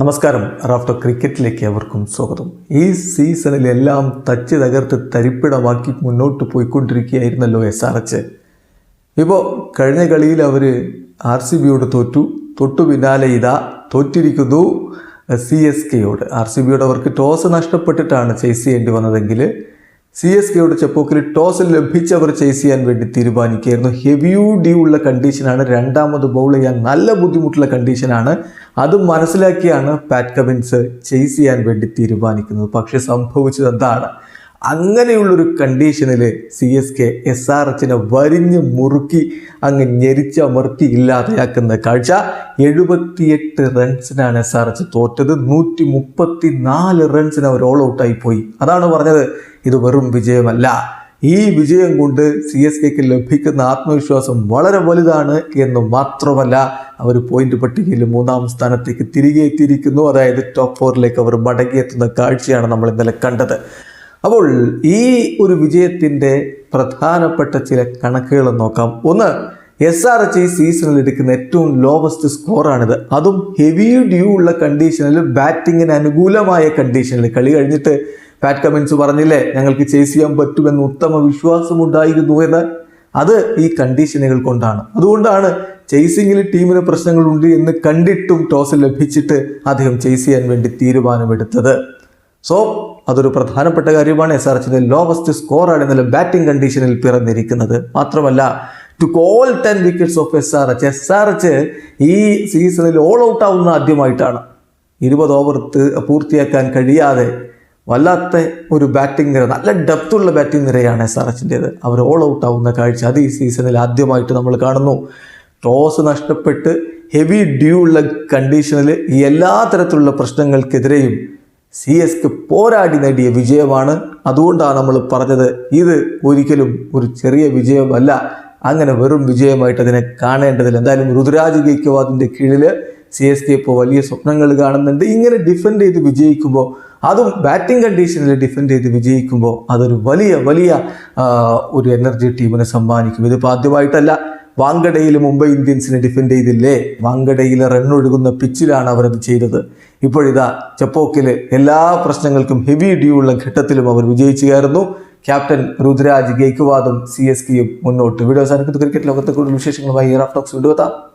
നമസ്കാരം. റാഫ്റ്റർ ക്രിക്കറ്റിലേക്ക് അവർക്കും സ്വാഗതം. ഈ സീസണിലെല്ലാം തച്ച് തകർത്ത് തരിപ്പിടമാക്കി മുന്നോട്ട് പോയിക്കൊണ്ടിരിക്കുകയായിരുന്നല്ലോ എസ് ആർ എച്ച്. ഇപ്പോൾ കഴിഞ്ഞ കളിയിൽ അവർ ആർ സി ബിയോട് തോറ്റു. തൊട്ടു പിന്നാലെ ഇതാ തോറ്റിരിക്കുന്നു സി എസ് കെയോട്. ആർ സി ബിയോട് അവർക്ക് ടോസ് നഷ്ടപ്പെട്ടിട്ടാണ് ചേസ് ചെയ്യേണ്ടി വന്നതെങ്കിൽ സി എസ് കെയുടെ ചെപ്പോക്കിൽ ടോസ് ലഭിച്ചവർ ചേസ് ചെയ്യാൻ വേണ്ടി തീരുമാനിക്കുകയായിരുന്നു. ഹെവിയു ഡി ഉള്ള കണ്ടീഷനാണ് രണ്ടാമത് ബൗൾ ചെയ്യാൻ നല്ല ബുദ്ധിമുട്ടുള്ള കണ്ടീഷനാണ് അത് മനസ്സിലാക്കിയാണ് പാറ്റ് കവിൻസ് ചേസ് ചെയ്യാൻ വേണ്ടി തീരുമാനിക്കുന്നത്. പക്ഷേ സംഭവിച്ചത് എന്താണ്? അങ്ങനെയുള്ളൊരു കണ്ടീഷനിൽ C S K S R എച്ചിനെ വരിഞ്ഞ് മുറുക്കി അങ്ങ് ഞെരിച്ചമർത്തി ഇല്ലാതെയാക്കുന്ന കാഴ്ച എഴുപത്തിയെട്ട് റൺസിനാണ് എസ് ആർ എച്ച് തോറ്റത്. നൂറ്റി മുപ്പത്തി നാല് റൺസിന് അവർ ഓൾ ഔട്ടായി പോയി. അതാണ് പറഞ്ഞത്. ഇത് വെറും വിജയമല്ല. ഈ വിജയം കൊണ്ട് സി എസ് കെക്ക് ലഭിക്കുന്ന ആത്മവിശ്വാസം വളരെ വലുതാണ് എന്ന് മാത്രമല്ല അവർ പോയിന്റ് പട്ടികയിൽ മൂന്നാം സ്ഥാനത്തേക്ക് തിരികെ എത്തിയിരിക്കുന്നു. അതായത് ടോപ്പ് ഫോറിലേക്ക് അവർ മടങ്ങിയെത്തുന്ന കാഴ്ചയാണ് നമ്മൾ ഇന്നലെ കണ്ടത്. അപ്പോൾ ഈ ഒരു വിജയത്തിന്റെ പ്രധാനപ്പെട്ട ചില കണക്കുകൾ നോക്കാം. ഒന്ന് എസ് ആർ എച്ച് ഈ സീസണിൽ എടുക്കുന്ന ഏറ്റവും ലോവസ്റ്റ് സ്കോറാണിത് അതും ഹെവി ഡ്യൂ ഉള്ള കണ്ടീഷനിൽ ബാറ്റിങ്ങിന് അനുകൂലമായ കണ്ടീഷനിൽ കളി കഴിഞ്ഞിട്ട് പാറ്റ് കമിൻസ് പറഞ്ഞില്ലേ ഞങ്ങൾക്ക് ചേസ് ചെയ്യാൻ പറ്റുമെന്ന് ഉത്തമ വിശ്വാസമുണ്ടായിരുന്നു എന്ന്. അത് ഈ കണ്ടീഷനുകൾ കൊണ്ടാണ്. അതുകൊണ്ടാണ് ചേസിങ്ങിൽ ടീമിന് പ്രശ്നങ്ങളുണ്ട് എന്ന് കണ്ടിട്ടും ടോസ് ലഭിച്ചിട്ട് അദ്ദേഹം ചേസ് ചെയ്യാൻ വേണ്ടി തീരുമാനമെടുത്തത്. സോ അതൊരു പ്രധാനപ്പെട്ട കാര്യമാണ്. എസ് ആർ എച്ചിന്റെ ലോവസ്റ്റ് സ്കോറാണ് ഇന്നലെ ബാറ്റിംഗ് കണ്ടീഷനിൽ പിറന്നിരിക്കുന്നത്. മാത്രമല്ല took all ten wickets of S R H S R H ഈ സീസണിൽ ഓൾ ഔട്ട് ആവുന്ന ആദ്യമായിട്ടാണ്. ഇരുപത് ഓവർ പൂർത്തിയാക്കാൻ കഴിയാതെ വല്ലാത്ത ഒരു ബാറ്റിംഗ് നിര നല്ല ഡെപ്തുള്ള ബാറ്റിംഗ് നിരയാണ് എസ് ആർ എച്ചിന്റെത് അവർ ഓൾ ഔട്ട് ആവുന്ന കാഴ്ച അത് ഈ സീസണിൽ ആദ്യമായിട്ട് നമ്മൾ കാണുന്നു. ടോസ് നഷ്ടപ്പെട്ട് ഹെവി ഡ്യൂ ഉള്ള കണ്ടീഷനിൽ എല്ലാ തരത്തിലുള്ള പ്രശ്നങ്ങൾക്കെതിരെയും സി എസ് കെ പോരാടി നേടിയ വിജയമാണ്. അതുകൊണ്ടാണ് നമ്മൾ പറഞ്ഞത് ഇത് ഒരിക്കലും ഒരു ചെറിയ വിജയമല്ല. അങ്ങനെ വെറും വിജയമായിട്ട് അതിനെ കാണേണ്ടതില്ല. എന്തായാലും രുദ്രാജ് ഗൈക്കവാദിന്റെ കീഴിൽ സി എസ് കെ ഇപ്പോൾ വലിയ സ്വപ്നങ്ങൾ കാണുന്നുണ്ട്. ഇങ്ങനെ ഡിഫെൻഡ് ചെയ്ത് വിജയിക്കുമ്പോൾ അതും ബാറ്റിംഗ് കണ്ടീഷനിൽ ഡിഫെൻഡ് ചെയ്ത് വിജയിക്കുമ്പോൾ അതൊരു വലിയ വലിയ ഒരു എനർജി ടീമിനെ സമ്മാനിക്കും. ഇതിപ്പോൾ ആദ്യമായിട്ടല്ല. വാങ്കഡയിൽ മുംബൈ ഇന്ത്യൻസിനെ ഡിഫെൻഡ് ചെയ്തില്ലേ? വാങ്കഡയിലെ റണ്ണൊഴുകുന്ന പിച്ചിലാണ് അവരത് ചെയ്തത്. ഇപ്പോഴിതാ ചെപ്പോക്കിൽ എല്ലാ പ്രശ്നങ്ങൾക്കും ഹെവി ഡ്യൂ ഉള്ള ഘട്ടത്തിലും അവർ വിജയിച്ചു കയറുന്നു ക്യാപ്റ്റൻ രുദ്രാജ് ഗെയ്ക്വാദും സി എസ് കെയും മുന്നോട്ട്. വീഡിയോ സാധനത്തിൽ ക്രിക്കറ്റ് ലോകത്തെ കൂടുതൽ വിശേഷങ്ങളുമായി ടോക്സ് വീണ്ടും